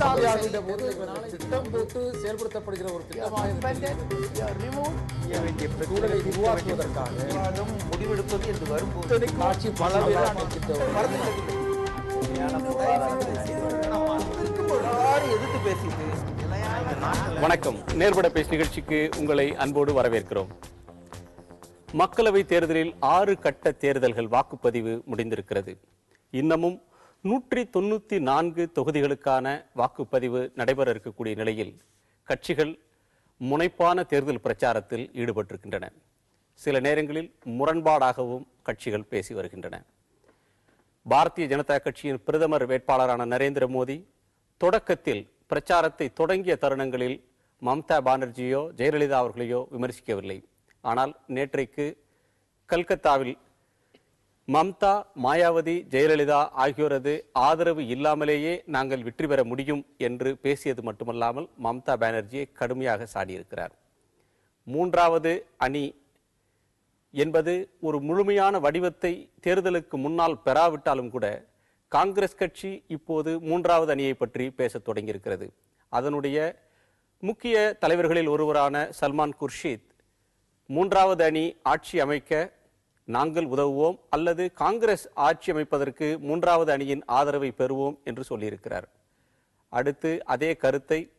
சபையாகின்ற போது திட்டம் போட்டு செயல்படுத்தப்படுகிற ஒரு திட்டமாக இது சூழலை உருவாக்குவதற்காக விவாதம் முடிவெடுப்பது என்று வரும்போது காட்சி பல எல்லாரும் எதிர்த்து பேசிட்டு வணக்கம். நேர்பட பேச்சு நிகழ்ச்சிக்கு உங்களை அன்போடு வரவேற்கிறோம். மக்களவை தேர்தலில் ஆறு கட்ட தேர்தல்கள் வாக்குப்பதிவு முடிந்திருக்கிறது. இன்னமும் நூற்றி தொண்ணூற்றி நான்கு தொகுதிகளுக்கான வாக்குப்பதிவு நடைபெற இருக்கக்கூடிய நிலையில் கட்சிகள் முனைப்பான தேர்தல் பிரச்சாரத்தில் ஈடுபட்டிருக்கின்றன. சில நேரங்களில் முரண்பாடாகவும் கட்சிகள் பேசி வருகின்றன. பாரதிய ஜனதா கட்சியின் பிரதமர் வேட்பாளரான நரேந்திர மோடி தொடக்கத்தில் பிரச்சாரத்தை தொடங்கிய தருணங்களில் மம்தா பானர்ஜியோ ஜெயலலிதா அவர்களையோ விமர்சிக்கவில்லை. ஆனால் நேற்றைக்கு கல்கத்தாவில் மம்தா மாயாவதி ஜெயலலிதா ஆகியோரது ஆதரவு இல்லாமலேயே நாங்கள் வெற்றி பெற முடியும் என்று பேசியது மட்டுமல்லாமல் மம்தா பானர்ஜியை கடுமையாக சாடியிருக்கிறார். மூன்றாவது அணி என்பது ஒரு முழுமையான வடிவத்தை தேர்தலுக்கு முன்னால் பெறாவிட்டாலும் கூட காங்கிரஸ் கட்சி இப்போது மூன்றாவது அணியை பற்றி பேசத் தொடங்கியிருக்கிறது. அதனுடைய முக்கிய தலைவர்களில் ஒருவரான சல்மான் குர்ஷித் மூன்றாவது அணி ஆட்சி அமைக்க நாங்கள் உதவுவோம் அல்லது காங்கிரஸ் ஆட்சி அமைப்பதற்கு மூன்றாவது அணியின் ஆதரவை பெறுவோம் என்று சொல்லியிருக்கிறார். அடுத்து அதே கருத்தை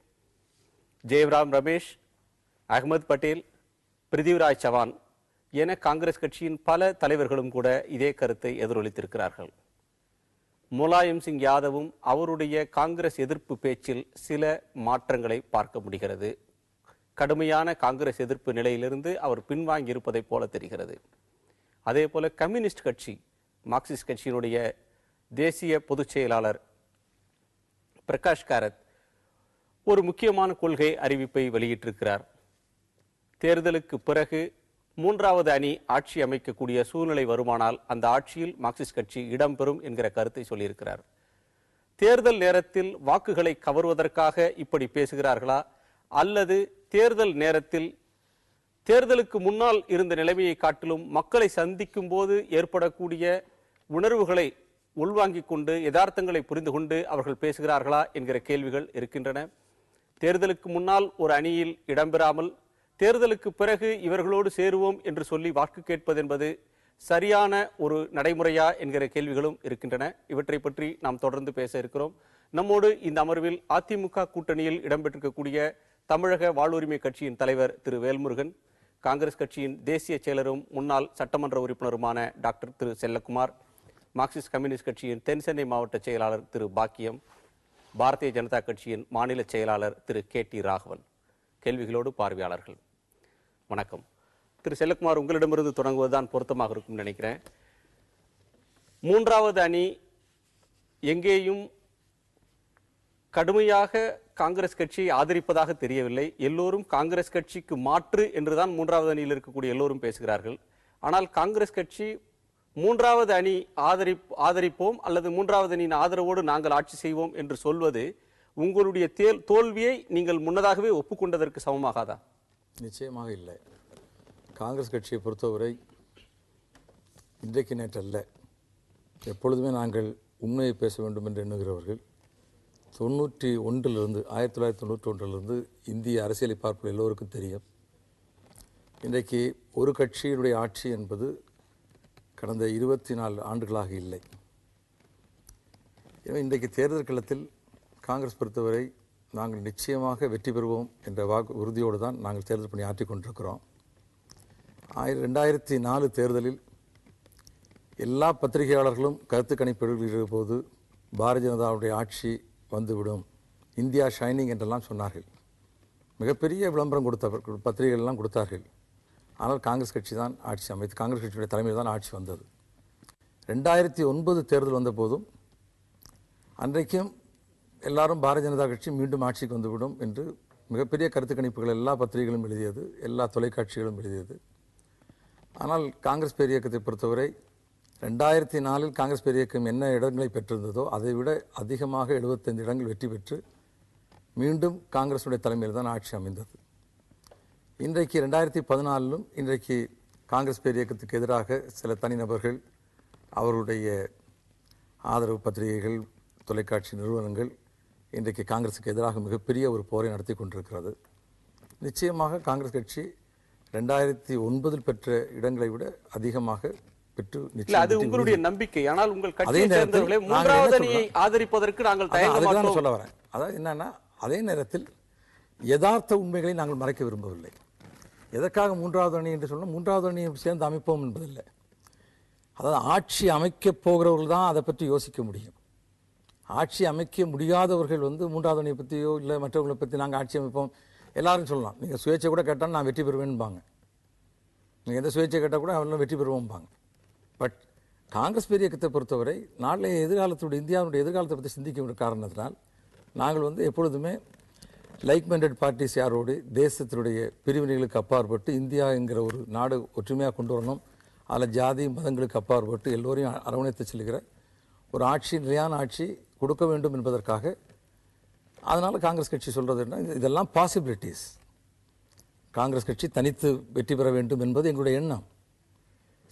ஜெயராம் ரமேஷ் அகமது பட்டேல் பிரிதிவிராஜ் சவான் என காங்கிரஸ் கட்சியின் பல தலைவர்களும் கூட இதே கருத்தை எதிரொலித்திருக்கிறார்கள். முலாயம் சிங் யாதவும் அவருடைய காங்கிரஸ் எதிர்ப்பு பேச்சில் சில மாற்றங்களை பார்க்க முடிகிறது. கடுமையான காங்கிரஸ் எதிர்ப்பு நிலையிலிருந்து அவர் பின்வாங்கி இருப்பதைப் போல தெரிகிறது. அதே போல கம்யூனிஸ்ட் கட்சி மார்க்சிஸ்ட் கட்சியினுடைய தேசிய பொதுச் செயலாளர் பிரகாஷ் காரத் ஒரு முக்கியமான கொள்கை அறிவிப்பை வெளியிட்டிருக்கிறார். தேர்தலுக்கு பிறகு மூன்றாவது அணி ஆட்சி அமைக்கக்கூடிய சூழ்நிலை வருமானால் அந்த ஆட்சியில் மார்க்சிஸ்ட் கட்சி இடம்பெறும் என்கிற கருத்தை சொல்லியிருக்கிறார். தேர்தல் நேரத்தில் வாக்குகளை கவர்வதற்காக இப்படி பேசுகிறார்களா? அல்லது தேர்தல் நேரத்தில் தேர்தலுக்கு முன்னால் இருந்த நிலைமையை காட்டிலும் மக்களை சந்திக்கும் போது ஏற்படக்கூடிய உணர்வுகளை உள்வாங்கிக் கொண்டு யதார்த்தங்களை புரிந்து கொண்டு அவர்கள் பேசுகிறார்களா என்கிற கேள்விகள் இருக்கின்றன. தேர்தலுக்கு முன்னால் ஒரு அணியில் இடம்பெறாமல் தேர்தலுக்கு பிறகு இவர்களோடு சேருவோம் என்று சொல்லி வாக்கு கேட்பது என்பது சரியான ஒரு நடைமுறையா என்கிற கேள்விகளும் இருக்கின்றன. இவற்றை பற்றி நாம் தொடர்ந்து பேச இருக்கிறோம். நம்மோடு இந்த அமர்வில் அதிமுக கூட்டணியில் இடம்பெற்றிருக்கக்கூடிய தமிழக வாழ்வுரிமை கட்சியின் தலைவர் திரு வேல்முருகன் காங்கிரஸ் கட்சியின் தேசிய செயலரும் முன்னாள் சட்டமன்ற உறுப்பினருமான doctor Thiru Chellakumar Marxist Communist கட்சியின் தென்சென்னை மாவட்ட செயலாளர் திரு பாக்கியம் பாரதிய ஜனதா கட்சியின் மாநில செயலாளர் திரு கே டி ராகவன். கேள்விகளோடு பார்வையாளர்கள். வணக்கம். திரு செல்லக்குமார் உங்களிடமிருந்து தொடங்குவதுதான் பொருத்தமாக இருக்கும் நினைக்கிறேன். மூன்றாவது அணி எங்கேயும் கடுமையாக காங்கிரஸ் கட்சியை ஆதரிப்பதாக தெரியவில்லை. எல்லோரும் காங்கிரஸ் கட்சிக்கு மாற்று என்றுதான் மூன்றாவது அணியில் இருக்கக்கூடிய எல்லோரும் பேசுகிறார்கள். ஆனால் காங்கிரஸ் கட்சி மூன்றாவது அணி ஆதரி ஆதரிப்போம் அல்லது மூன்றாவது அணியின் ஆதரவோடு நாங்கள் ஆட்சி செய்வோம் என்று சொல்வது உங்களுடைய தேல் தோல்வியை நீங்கள் முன்னதாகவே ஒப்புக்கொண்டதற்கு சமமாகாதா? நிச்சயமாக இல்லை. காங்கிரஸ் கட்சியை பொறுத்தவரை இன்றைக்கு நேற்றல்ல. எப்பொழுதுமே நாங்கள் உண்மையை பேச வேண்டும் என்று எண்ணுகிறவர்கள். தொண்ணூற்றி ஒன்றிலிருந்து ஆயிரத்தி தொள்ளாயிரத்தி தொண்ணூற்றி ஒன்றிலிருந்து இந்திய அரசியலை பார்ப்பது எல்லோருக்கும் தெரியும். இன்றைக்கு ஒரு கட்சியினுடைய ஆட்சி என்பது கடந்த இருபத்தி நாலு ஆண்டுகளாக இல்லை. எனவே இன்றைக்கு தேர்தல் களத்தில் காங்கிரஸ் பொறுத்தவரை நாங்கள் நிச்சயமாக வெற்றி பெறுவோம் என்ற வாக்கு உறுதியோடு தான் நாங்கள் தேர்தல் பணி ஆற்றி கொண்டிருக்கிறோம். ஆயிர ரெண்டாயிரத்தி நாலு தேர்தலில் எல்லா பத்திரிகையாளர்களும் கருத்து கணிப்பு போது பாரதிய ஜனதாவுடைய ஆட்சி வந்துவிடும். இந்தியா ஷைனிங் என்றெல்லாம் சொன்னார்கள். மிகப்பெரிய விளம்பரம் கொடுத்த பத்திரிகைகள்லாம் கொடுத்தார்கள். ஆனால் காங்கிரஸ் கட்சி தான் ஆட்சி அமைத்து காங்கிரஸ் கட்சியுடைய தலைமையில் தான் ஆட்சி வந்தது. ரெண்டாயிரத்தி ஒன்பது தேர்தல் வந்த போதும் அன்றைக்கும் எல்லாரும் பாரதிய ஜனதா கட்சி மீண்டும் ஆட்சிக்கு வந்துவிடும் என்று மிகப்பெரிய கருத்து கணிப்புகள் எல்லா பத்திரிகைகளும் எழுதியது எல்லா தொலைக்காட்சிகளும் எழுதியது. ஆனால் காங்கிரஸ் பேரியக்கத்தை பொறுத்தவரை ரெண்டாயிரத்தி நாலில் காங்கிரஸ் பேரியக்கம் என்ன இடங்களை பெற்றிருந்ததோ அதை விட அதிகமாக எழுபத்தைந்து இடங்கள் வெற்றி பெற்று மீண்டும் காங்கிரசுடைய தலைமையில் தான் ஆட்சி அமைந்தது. இன்றைக்கு ரெண்டாயிரத்தி பதினாலிலும் இன்றைக்கு காங்கிரஸ் பேரியக்கத்துக்கு எதிராக சில தனிநபர்கள் அவருடைய ஆதரவு பத்திரிகைகள் தொலைக்காட்சி நிறுவனங்கள் இன்றைக்கு காங்கிரஸுக்கு எதிராக மிகப்பெரிய ஒரு போரை நடத்தி கொண்டிருக்கிறது. நிச்சயமாக காங்கிரஸ் கட்சி ரெண்டாயிரத்தி ஒன்பதில் பெற்ற இடங்களை விட அதிகமாக பெற்று அது உங்களுடைய நம்பிக்கை. ஆனால் உங்கள் அதே கட்சியை சேர்ந்தவர்களே மூன்றாவது அணியை? ஆதரிப்பதற்கு நாங்கள் தயங்க சொல்ல வரேன். அதாவது என்னன்னா அதே நேரத்தில் யதார்த்த உண்மைகளை நாங்கள் மறைக்க விரும்பவில்லை. எதற்காக மூன்றாவது அணி என்று சொன்னால் மூன்றாவது அணியை சேர்ந்து அமைப்போம் என்பதில்லை. அதாவது ஆட்சி அமைக்கப் போகிறவர்கள் தான் அதை பற்றி யோசிக்க முடியும். ஆட்சி அமைக்க முடியாதவர்கள் வந்து மூன்றாவது அணியை பற்றியோ இல்லை மற்றவங்களை பற்றி நாங்கள் ஆட்சி அமைப்போம். எல்லாரும் சொல்லலாம். நீங்கள் சுயேட்சை கூட கேட்டால் நான் வெற்றி பெறுவேன்பாங்க. நீங்கள் எந்த சுயேட்சை கேட்டால் கூட அவெல்லாம் வெற்றி பெறுவோம்பாங்க. பட் காங்கிரஸ் இயக்கத்தை பொறுத்தவரை நாளைய எதிர்காலத்துடைய இந்தியாவுடைய எதிர்காலத்தை பற்றி சிந்திக்கிற காரணத்தினால் நாங்கள் வந்து எப்பொழுதுமே லைக் மைண்டட் பார்ட்டிஸ் யாரோடு தேசத்தினுடைய பிரிவினைகளுக்கு அப்பாற்பட்டு இந்தியா என்கிற ஒரு நாடு ஒற்றுமையாக கொண்டு வரணும். அதில் ஜாதி மதங்களுக்கு அப்பாற்பட்டு எல்லோரையும் அரவணைத்து செல்கிற ஒரு ஆட்சி நிலையான ஆட்சி கொடுக்க வேண்டும் என்பதற்காக அதனால் காங்கிரஸ் கட்சி சொல்கிறதுன்னா இதெல்லாம் பாசிபிலிட்டிஸ் காங்கிரஸ் கட்சி தனித்து வெற்றி பெற வேண்டும் என்பது எங்களுடைய எண்ணம்.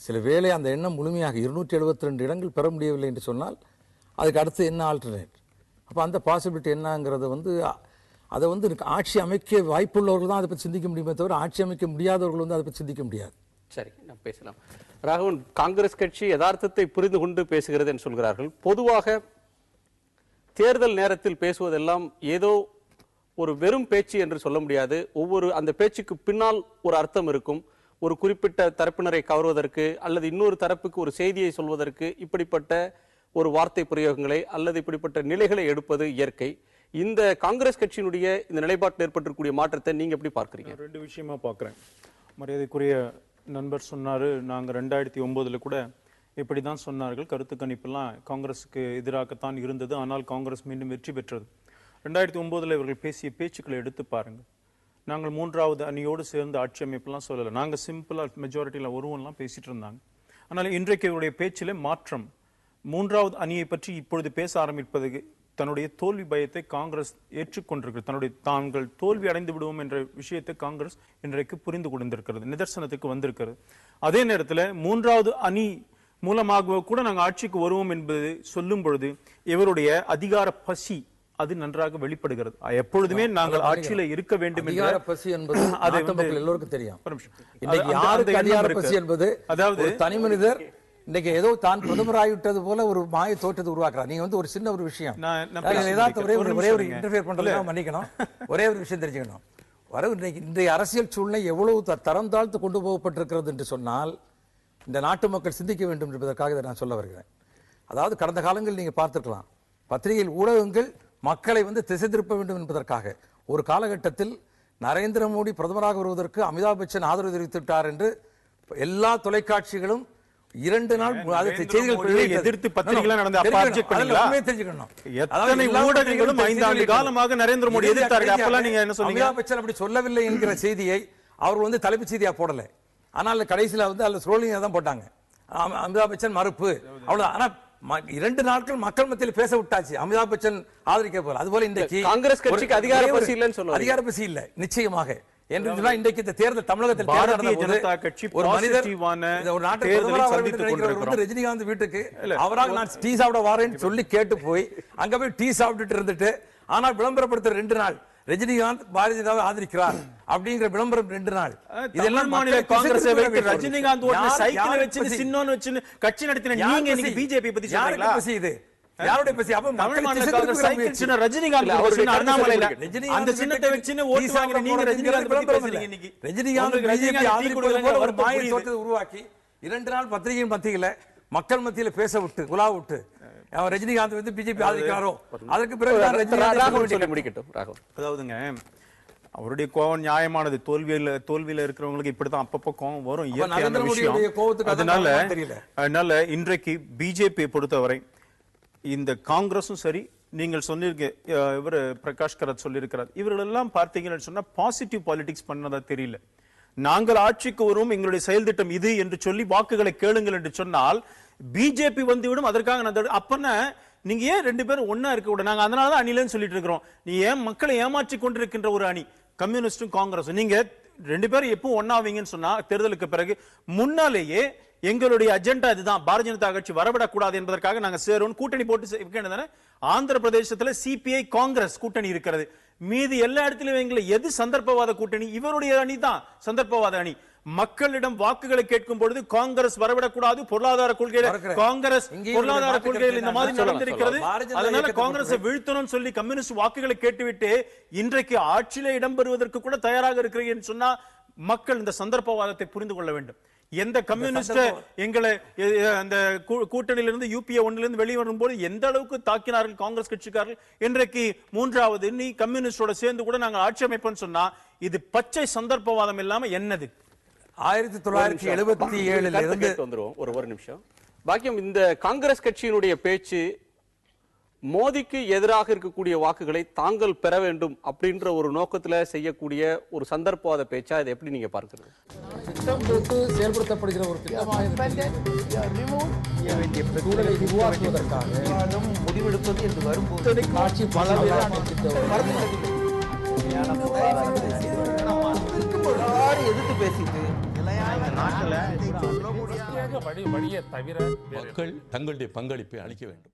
சில வேளை அந்த எண்ணம் முழுமையாக இருநூற்றி எழுபத்தி ரெண்டு இடங்கள் பெற முடியவில்லை என்று சொன்னால் அதுக்கு அடுத்து என்ன ஆல்டர்னேட் அப்போ அந்த பாசிபிலிட்டி என்னங்கிறத வந்து அதை வந்து எனக்கு ஆட்சி அமைக்க வாய்ப்புள்ளவர்கள் தான் அதை பற்றி சிந்திக்க முடியுமே தவிர ஆட்சி அமைக்க முடியாதவர்கள் வந்து அதை பற்றி சிந்திக்க முடியாது. சரி நான் பேசலாம். ராகவன் காங்கிரஸ் கட்சி யதார்த்தத்தை புரிந்து கொண்டு பேசுகிறது என்று சொல்கிறார்கள். பொதுவாக தேர்தல் நேரத்தில் பேசுவதெல்லாம் ஏதோ ஒரு வெறும் பேச்சு என்று சொல்ல முடியாது. ஒவ்வொரு அந்த பேச்சுக்கு பின்னால் ஒரு அர்த்தம் இருக்கும். ஒரு குறிப்பிட்ட தரப்பினரை கவர்வதற்கு அல்லது இன்னொரு தரப்புக்கு ஒரு செய்தியை சொல்வதற்கு இப்படிப்பட்ட ஒரு வார்த்தை பிரயோகங்களை அல்லது இப்படிப்பட்ட நிலைகளை எடுப்பது இயற்கை. இந்த காங்கிரஸ் கட்சியினுடைய இந்த நிலைப்பாட்டில் ஏற்பட்டிருக்கக்கூடிய மாற்றத்தை நீங்க எப்படி பார்க்குறீங்க? ரெண்டு விஷயமா பார்க்குறேன். மரியாதைக்குரிய நண்பர் சொன்னார். நாங்கள் ரெண்டாயிரத்தி ஒம்போதில் கூட இப்படி தான் சொன்னார்கள். கருத்து கணிப்பெல்லாம் காங்கிரஸுக்கு எதிராகத்தான் இருந்தது. ஆனால் காங்கிரஸ் மீண்டும் வெற்றி பெற்றது. ரெண்டாயிரத்தி ஒம்போதில் இவர்கள் பேசிய பேச்சுக்களை எடுத்து பாருங்கள் நாங்கள் மூன்றாவது அணியோடு சேர்ந்து ஆட்சி அமைப்பெல்லாம் சொல்லலை. நாங்கள் சிம்பிளாக மெஜாரிட்டியில் ஒருவன்லாம் பேசிகிட்டு இருந்தாங்க. ஆனால் இன்றைக்கு இவருடைய பேச்சிலே மாற்றம். மூன்றாவது அணியை பற்றி இப்பொழுது பேச ஆரம்பிப்பது தன்னுடைய தோல்வி பயத்தை காங்கிரஸ் ஏற்றுக்கொண்டிருக்கிறது. தன்னுடைய தாங்கள் தோல்வி அடைந்து விடுவோம் என்ற விஷயத்தை காங்கிரஸ் இன்றைக்கு புரிந்து கொண்டிருக்கிறது. நிதர்சனத்துக்கு வந்திருக்கிறது. அதே நேரத்தில் மூன்றாவது அணி மூலமாக கூட நாங்கள் ஆட்சிக்கு வருவோம் என்பது சொல்லும் பொழுது இவருடைய அதிகார பசி அது நன்றாக வெளிப்படுகிறது. எப்பொழுதுமே நாங்கள் ஆட்சியில இருக்க வேண்டும் என்ற அதிகார பசி என்பது அதை எல்லோருக்கும் தெரியும். இன்னைக்கு யாருக்கு அதிகார. பசி என்பது? அதாவது தனி மனிதர் இன்னைக்கு ஏதோ தான் பிரதமராகிவிட்டது போல ஒரு மாய தோற்றத்தை உருவாக்குறார். நீங்க வந்து ஒரு சின்ன ஒரு விஷயம். ஒரே. ஒரு ஒரு ஒரே இன்டர்ஃபியர் பண்றதுக்கு மன்னிக்கணும். ஒரே ஒரு விஷயம் தெரிஞ்சுக்கணும். வர இன்றைக்கு இன்றைய அரசியல் சூழ்நிலை எவ்வளவு தரம் தாழ்த்து கொண்டு போகப்பட்டிருக்கிறது என்று சொன்னால் இந்த நாட்டு மக்கள் சிந்திக்க வேண்டும் என்பதற்காக இதை நான் சொல்ல வருகிறேன். அதாவது கடந்த காலங்களில் நீங்க பார்த்திருக்கலாம். பத்திரிகையில் ஊடகங்கள் மக்களை வந்து திசை திருப்ப வேண்டும் என்பதற்காக ஒரு காலகட்டத்தில் நரேந்திர மோடி பிரதமராக வருவதற்கு அமிதாப் பச்சன் ஆதரவு தெரிவித்துவிட்டார் என்று எல்லா தொலைக்காட்சிகளும் இரண்டு நாள் செய்திகள். எதிர்த்து பத்திரிகைலாம் நடந்து தெரிஞ்சுக்கணும். எத்தனை ஊடகங்களும் ஐந்து ஆண்டு காலமாக நரேந்திர மோடி எதிர்த்தார்கள். அப்பெல்லாம் நீங்க என்ன சொன்னீங்க? அமிதாப் பச்சன் அப்படி சொல்லவில்லை என்கிற செய்தியை அவர்கள் வந்து தலைப்புச் செய்தியா போடல ஆனால் கடைசியில வந்து அதுல ஸ்க்ரோலிங் தான் போட்டாங்க அம- அமிதாப் பச்சன் மறுப்பு அவ்வளவு ஆனா ம- இரண்டு நாட்கள் மக்கள் மத்தியில் பேச விட்டாச்சு. அமிதாப் பச்சன் ஆதரிக்க போல. அதுபோல இன்றைக்கு காங்கிரஸ் கட்சிக்கு அதிகார பசி இல்லைன்னு. அதிகார பசி இல்ல நிச்சயமாக. என்று இன்றைக்கு இந்த தேர்தல் தமிழகத்தில் தேர்தல் பாரதிய ஜனதா கட்சி ஒரு மனிதர் ஒரு நாட்டு வந்து கொண்டிருக்கிறோம். ரஜினிகாந்த் வீட்டுக்கு. அவரால் நான் டீ சாப்பிட வரேன்னு சொல்லி கேட்டு போய் அங்க போய் டீ சாப்பிட்டுட்டு இருந்துட்டு ஆனா விளம்பரப்படுத்த ரெண்டு நாள். ரஜினிகாந்த் பாரதிய ஜனதாவை ஆதரிக்கிறார் அப்படிங்கிற விளம்பரம் ரெண்டு நாள் தமிழ் மாநில காங்கிரஸை ரஜினிகாந்த் சைக்கிளை வச்சு? சின்னோன்னு வச்சு கட்சி நடத்தின நீங்க இன்னைக்கு? பிஜேபி பத்தி யாருக்கு பசி இது யாருடைய பசி அப்ப தமிழ் மாநில காங்கிரஸ் சைக்கிள். சின்ன ரஜினிகாந்த் அவருடைய சின்ன கருத்து அண்ணாமலை இல்ல. சொல்லிருக்கேன். ரஜினிகாந்த் அந்த சின்னத்தை டீ ஓட்டு சாப்பிட நீங்க ரஜினிகாந்த் பத்தி பேசுறீங்க. இன்னைக்கு ரஜினிகாந்த் பிஜேபி கொடுக்கலங்க, போல ஒரு மாய. தோற்றத்தை உருவாக்கி இரண்டு நாள் பத்திரிகையின் மத்தியில மக்கள் மத்தியில பேச விட்டு உலா விட்டு. ரஜினிகாந்த் வந்து பிஜேபி ஆதரிக்கிறாரோ? அதற்கு பிறகு முடிக்கட்டும்? அதாவதுங்க அவருடைய கோவம் நியாயமானது. தோல்வியில தோல்வியில இருக்கிறவங்களுக்கு இப்படித்தான் அப்பப்போ கோவம் வரும். இயற்கையான விஷயம். அதனால. அதனால இன்றைக்கு பிஜேபி பொறுத்தவரை இந்த காங்கிரஸும் சரி நீங்கள் அஹ், இவர் பிரகாஷ் கரத் சொல்லியிருக்கிறார். இவர்கள் எல்லாம் பார்த்தீங்கன்னு சொன்னா பாசிட்டிவ் பாலிடிக்ஸ் பண்ணதா தெரியல. நாங்கள் ஆட்சிக்கு வரும் எங்களுடைய செயல் திட்டம் இது என்று சொல்லி வாக்குகளை கேளுங்கள் என்று சொன்னால் பிஜேபி வந்துவிடும் அதற்காக நான் நீங்க ஏன் ரெண்டு பேரும் ஒன்னா இருக்க கூட நாங்க அதனால தான் அணிலன்னு சொல்லிட்டு இருக்கிறோம். நீ ஏன் மக்களை ஏமாற்றி கொண்டிருக்கின்ற ஒரு அணி? கம்யூனிஸ்டும் காங்கிரஸும் நீங்க ரெண்டு பேரும் எப்போ ஒன்னாவீங்கன்னு சொன்னா தேர்தலுக்கு பிறகு முன்னாலேயே எங்களுடைய அஜெண்டா இதுதான். பாரதிய ஜனதா கட்சி வரவிடக்கூடாது என்பதற்காக நாங்க சேரும் கூட்டணி போட்டு ஆந்திர பிரதேசத்துல சிபிஐ காங்கிரஸ் கூட்டணி இருக்கிறது. மீதி எல்லா இடத்துலயும் எங்களை எது சந்தர்ப்பவாத கூட்டணி? இவருடைய அணி தான் சந்தர்ப்பவாத அணி. மக்களிடம் வாக்குகளை கேட்கும் பொழுது காங்கிரஸ் வரவிடக்கூடாது பொருளாதார கொள்கையில. காங்கிரஸ் பொருளாதார கொள்கையில் இந்த மாதிரி நடந்திருக்கிறது. அதனால காங்கிரஸை வீழ்த்தணும்னு சொல்லி கம்யூனிஸ்ட் வாக்குகளை கேட்டுவிட்டு இன்றைக்கு ஆட்சியில இடம்பெறுவதற்கு கூட தயாராக இருக்கிறீங்கன்னு சொன்னா மக்கள் இந்த சந்தர்ப்பவாதத்தை புரிந்து கொள்ள வேண்டும். எந்த கம்யூனிஸ்ட் எங்களை அந்த கூட்டணியிலிருந்து யூபிஏ ஒன்றிலிருந்து வெளியே வரும்போது எந்த அளவுக்கு தாக்கினார்கள் காங்கிரஸ் கட்சிக்காரர்கள்? இன்றைக்கு மூன்றாவது நீ கம்யூனிஸ்டோட சேர்ந்து கூட நாங்க ஆட்சி அமைப்போம்னு சொன்னா இது பச்சை சந்தர்ப்பவாதம் இல்லாம என்னது? ஆயிரத்தி தொள்ளாயிரத்தி எழுபத்தி ஏழுல இருந்து வந்துருவோம். ஒரு ஒரு நிமிஷம். பாக்கியம் இந்த காங்கிரஸ் கட்சியினுடைய பேச்சு மோடிக்கு எதிராக இருக்கக்கூடிய வாக்குகளை தாங்கள் பெற வேண்டும் அப்படின்ற ஒரு நோக்கத்துல செய்யக்கூடிய ஒரு சந்தர்ப்பவாத பேச்சா இதை எப்படி நீங்க பார்க்கிறது? திட்டம் போட்டு செயல்படுத்தப்படுகிற ஒரு திட்டமாக சூழலை உருவாக்குவதற்காக விவாதம் முடிவெடுப்பது என்று வரும்போது காட்சி பலவிதமான திட்டம் இருக்கும்போது எதிர்த்து பேசிட்டு மக்கள் தங்களுடைய பங்களிப்பை அளிக்க வேண்டும்.